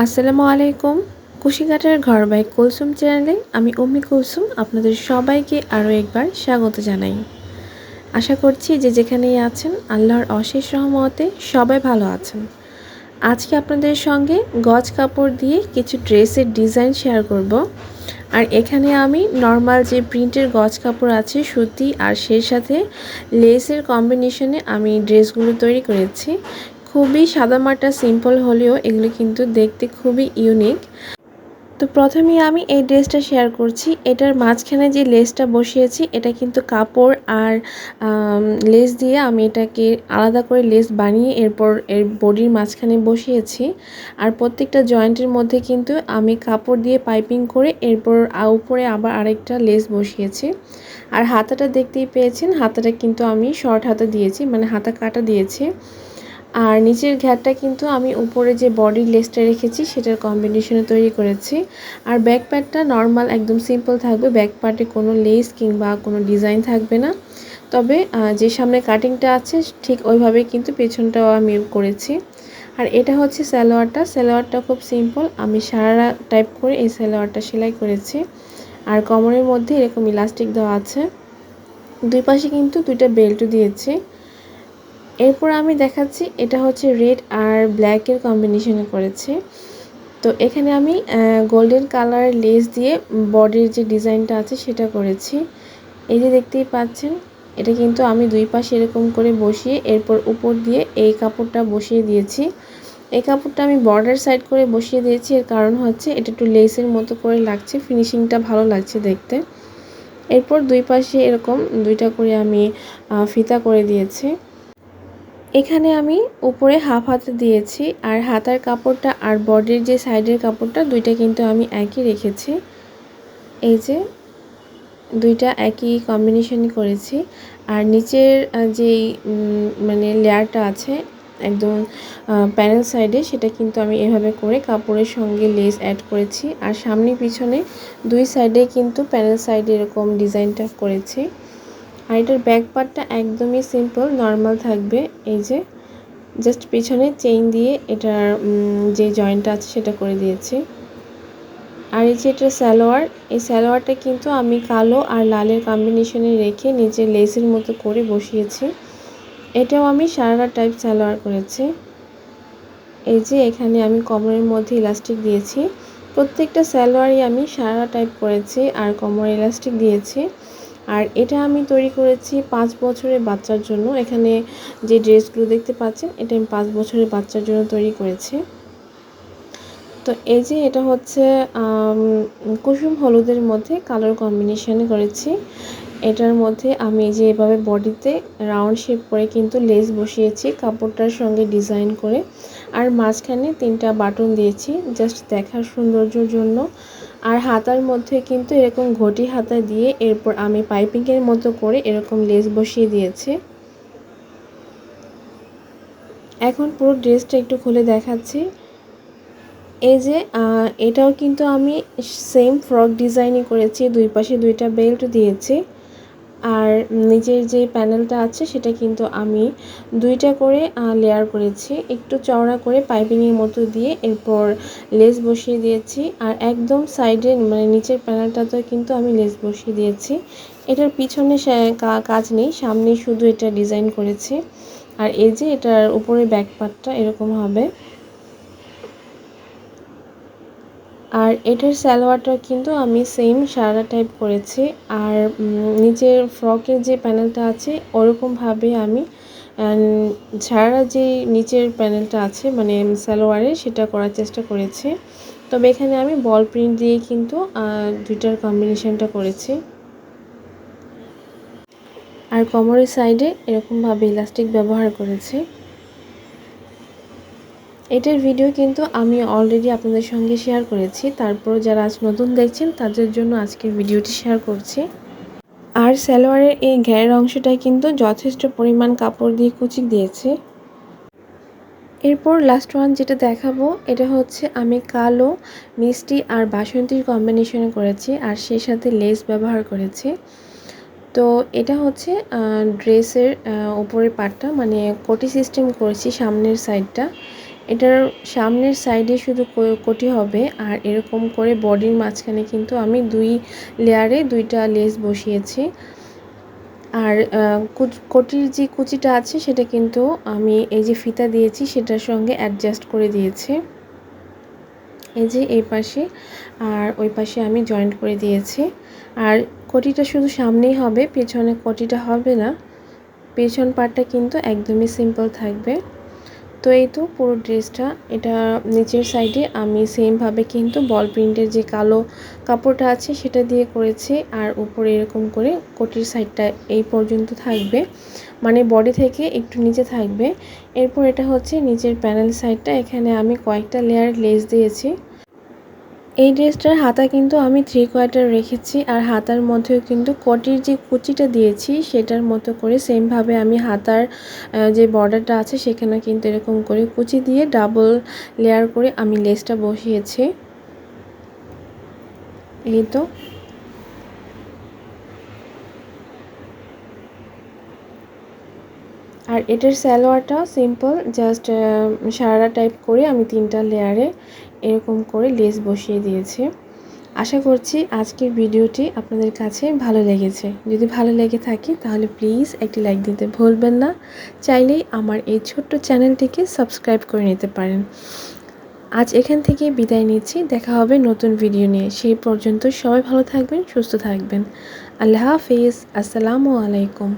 আসসালামু আলাইকুম। কুশিঘাটের ঘর বাই কুলসুম চ্যানেলে আমি উম্মি কুলসুম আপনাদের সবাইকে আরও একবার স্বাগত জানাই। আশা করছি যে যেখানেই আছেন, আল্লাহর অশেষ রহমতে সবাই ভালো আছেন। আজকে আপনাদের সঙ্গে গজ কাপড় দিয়ে কিছু ড্রেসের ডিজাইন শেয়ার করব। আর এখানে আমি নর্মাল যে প্রিন্টের গজ কাপড় আছে, সুতি আর সেই সাথে লেসের কম্বিনেশনে আমি ড্রেসগুলো তৈরি করেছি। খুবই সাদামাটা সিম্পল হলেও এগুলো কিন্তু দেখতে খুবই ইউনিক তো প্রথমেই আমি এই ড্রেসটা শেয়ার করছি। এটার মাঝখানে যে লেসটা বসিয়েছি, এটা কিন্তু কাপড় আর লেস দিয়ে আমি এটাকে আলাদা করে লেস বানিয়ে এরপর এর বডির মাঝখানে বসিয়েছি। আর প্রত্যেকটা জয়েন্টের মধ্যে কিন্তু আমি কাপড় দিয়ে পাইপিং করে এরপর উপরে আবার আরেকটা লেস বসিয়েছি। আর হাতাটা দেখতেই পেয়েছেন, হাতাটা কিন্তু আমি শর্ট হাতা দিয়েছি মানে হাতা কাটা দিয়েছি। আর নিচের ঘ্যাটটা কিন্তু আমি উপরে যে বডির লেসটা রেখেছি, সেটার কম্বিনেশনে তৈরি করেছি। আর ব্যাক প্যাডটা নর্মাল একদম সিম্পল থাকবে। ব্যাক পার্টে কোনো লেস কিংবা কোনো ডিজাইন থাকবে না। তবে যে সামনে কাটিংটা আছে, ঠিক ওইভাবে কিন্তু পেছনটাও আমি করেছি। আর এটা হচ্ছে স্যালোয়ারটা স্যালোয়ারটা খুব সিম্পল আমি সারা টাইপ করে এই স্যালোয়ারটা সেলাই করেছি। আর কমরের মধ্যে এরকম ইলাস্টিক দেওয়া আছে। দুই পাশে কিন্তু দুইটা বেল্টও দিয়েছি। এরপর আমি দেখাচ্ছি, এটা হচ্ছে রেড আর ব্ল্যাকের কম্বিনেশনে করেছে। তো এখানে আমি গোল্ডেন কালার লেস দিয়ে বডির যে ডিজাইনটা আছে সেটা করেছি। এই যে দেখতেই পাচ্ছেন, এটা কিন্তু আমি দুই পাশে এরকম করে বসিয়ে এরপর উপর দিয়ে এই কাপড়টা বসিয়ে দিয়েছি। এই কাপড়টা আমি বর্ডার সাইড করে বসিয়ে দিয়েছি, এর কারণ হচ্ছে এটা একটু লেসের মতো করে লাগছে ফিনিশিংটা ভালো লাগছে দেখতে। এরপর দুই পাশে এরকম দুইটা করে আমি ফিতা করে দিয়েছি। এখানে আমি উপরে হাফ হাতে দিয়েছি আর হাতার কাপড়টা আর বডির যে সাইডের কাপড়টা দুইটা কিন্তু আমি একই রেখেছি। এই যে দুইটা একই কম্বিনেশনই করেছি। আর নিচের যেই মানে লেয়ারটা আছে একদম প্যানেল সাইডে সেটা কিন্তু আমি এভাবে করে কাপড়ের সঙ্গে লেস অ্যাড করেছি। আর সামনে পিছনে দুই সাইডে কিন্তু প্যানেল সাইডে এরকম ডিজাইনটা করেছি। আর এটার ব্যাক পার্টটা একদমই সিম্পল নর্মাল থাকবে। এই যে জাস্ট পিছনে চেইন দিয়ে এটার যে জয়েন্টটা আছে সেটা করে দিয়েছি। আর এই যে এটা স্যালোয়ার এই স্যালোয়ারটা কিন্তু আমি কালো আর লালের কম্বিনেশনে রেখে নিচে লেসের মতো করে বসিয়েছি। এটাও আমি সারারা টাইপ স্যালোয়ার করেছি। এই যে, এখানে আমি কমরের মধ্যে ইলাস্টিক দিয়েছি। প্রত্যেকটা স্যালোয়ারই আমি সারা টাইপ করেছি আর কমর ইলাস্টিক দিয়েছি। আর এটা আমি তৈরি করেছি পাঁচ বছরের বাচ্চার জন্য। এখানে যে ড্রেসগুলো দেখতে পাচ্ছেন, এটা আমি পাঁচ বছরের বাচ্চার জন্য তৈরি করেছি। তো এই যে এটা হচ্ছে কুসুম হলুদের মধ্যে কালার কম্বিনেশানে করেছি। এটার মধ্যে আমি যে এভাবে বডিতে রাউন্ড শেপ করে কিন্তু লেস বসিয়েছি, কাপড়টার সঙ্গে ডিজাইন করে। আর মাঝখানে তিনটা বাটন দিয়েছি, জাস্ট দেখার সৌন্দর্যের জন্য। আর হাতার মধ্যে কিন্তু এরকম ঘটি হাতা দিয়ে এরপর আমি পাইপিংয়ের মতো করে এরকম লেস বসিয়ে দিয়েছি। এখন পুরো ড্রেসটা একটু খুলে দেখাচ্ছি। এই যে এটাও কিন্তু আমি সেম ফ্রক ডিজাইনই করেছি, দুই পাশে দুইটা বেল্ট দিয়েছি। আর নিচের যে প্যানেলটা আছে, সেটা কিন্তু আমি দুইটা করে লেয়ার করেছি। একটু চওড়া করে পাইপিংয়ের মতো দিয়ে এরপর লেস বসিয়ে দিয়েছি। আর একদম সাইডে মানে নিচের প্যানেলটাতে কিন্তু আমি লেস বসিয়ে দিয়েছি। এটার পিছনে কাজ নেই। সামনে শুধু এটা ডিজাইন করেছি। আর এই যে এটার উপরে ব্যাক পার্টটা এরকম হবে। আর এটার সালোয়ারটা কিন্তু আমি সেম সারা টাইপ করেছি। আর নিচের ফ্রকের যে প্যানেলটা আছে, ওরকমভাবে আমি সারা যে নিচের প্যানেলটা আছে মানে সালোয়ারে, সেটা করার চেষ্টা করেছি। তবে এখানে আমি বল প্রিন্ট দিয়ে কিন্তু দুইটার কম্বিনেশনটা করেছি। আর কমরের সাইডে এরকমভাবে ইলাস্টিক ব্যবহার করেছি। এটার ভিডিও কিন্তু আমি অলরেডি আপনাদের সঙ্গে শেয়ার করেছি। তারপর যারা আজ নতুন দেখছেন, তাদের জন্য আজকের ভিডিওটি শেয়ার করছি। আর সালোয়ারের এই ঘেরের অংশটায় কিন্তু যথেষ্ট পরিমাণ কাপড় দিয়ে কুচি দিয়েছি। এরপর লাস্ট ওয়ান যেটা দেখাবো, এটা হচ্ছে আমি কালো, মিষ্টি আর বাসন্তীর কম্বিনেশনে করেছি আর সেই সাথে লেস ব্যবহার করেছি। তো এটা হচ্ছে ড্রেসের উপরের পার্টটা মানে কোটি সিস্টেম করেছি সামনের সাইডটা এটার সামনের সাইডে শুধু কোটি হবে, আর এরকম করে বডির মাঝখানে কিন্তু আমি দুই লেয়ারে দুইটা লেস বসিয়েছি। আর কোটির যে কুচিটা আছে সেটা কিন্তু আমি এই যে ফিতা দিয়েছি সেটার সঙ্গে অ্যাডজাস্ট করে দিয়েছি। এই যে এই পাশে, আর ওই পাশে আমি জয়েন্ট করে দিয়েছি। আর কোটিটা শুধু সামনেই হবে, পেছনে কোটিটা হবে না। পেছন পার্টটা কিন্তু একদমই সিম্পল থাকবে। তো এই তো পুরো ড্রেসটা, এটা নিচের সাইডে আমি সেমভাবে কিন্তু বল প্রিন্টের যে কালো কাপড়টা আছে সেটা দিয়ে করেছি আর উপরে এরকম করে কোটির সাইডটা এই পর্যন্ত থাকবে। মানে বডি থেকে একটু নিচে থাকবে। এরপর এটা হচ্ছে নিচের প্যানেল সাইডটা এখানে আমি কয়েকটা লেয়ার লেস দিয়েছি। এই ড্রেসটার হাতা কিন্তু আমি থ্রি কোয়ার্টার রেখেছি, আর হাতার মধ্যেও কিন্তু কটির যে কুচিটা দিয়েছি, সেটার মতো করে সেমভাবে আমি হাতার যে বর্ডারটা আছে, সেখানে কিন্তু এরকম করে কুচি দিয়ে ডাবল লেয়ার করে আমি লেসটা বসিয়েছি। এই তো। আর এটার স্যালোয়ারটাও সিম্পল জাস্ট সারারা টাইপ করে আমি তিনটা লেয়ারে এরকম করে লেস বসিয়ে দিয়েছি। আশা করছি আজকের ভিডিওটি আপনাদের কাছে ভালো লেগেছে। যদি ভালো লেগে থাকে তাহলে প্লিজ একটি লাইক দিতে ভুলবেন না। চাইলেই আমার এই ছোট্ট চ্যানেলটিকে সাবস্ক্রাইব করে নিতে পারেন। আজ এখান থেকে বিদায় নিচ্ছি। দেখা হবে নতুন ভিডিও নিয়ে। সেই পর্যন্ত সবাই ভালো থাকবেন, সুস্থ থাকবেন। আল্লাহ হাফিজ। আসসালামু আলাইকুম।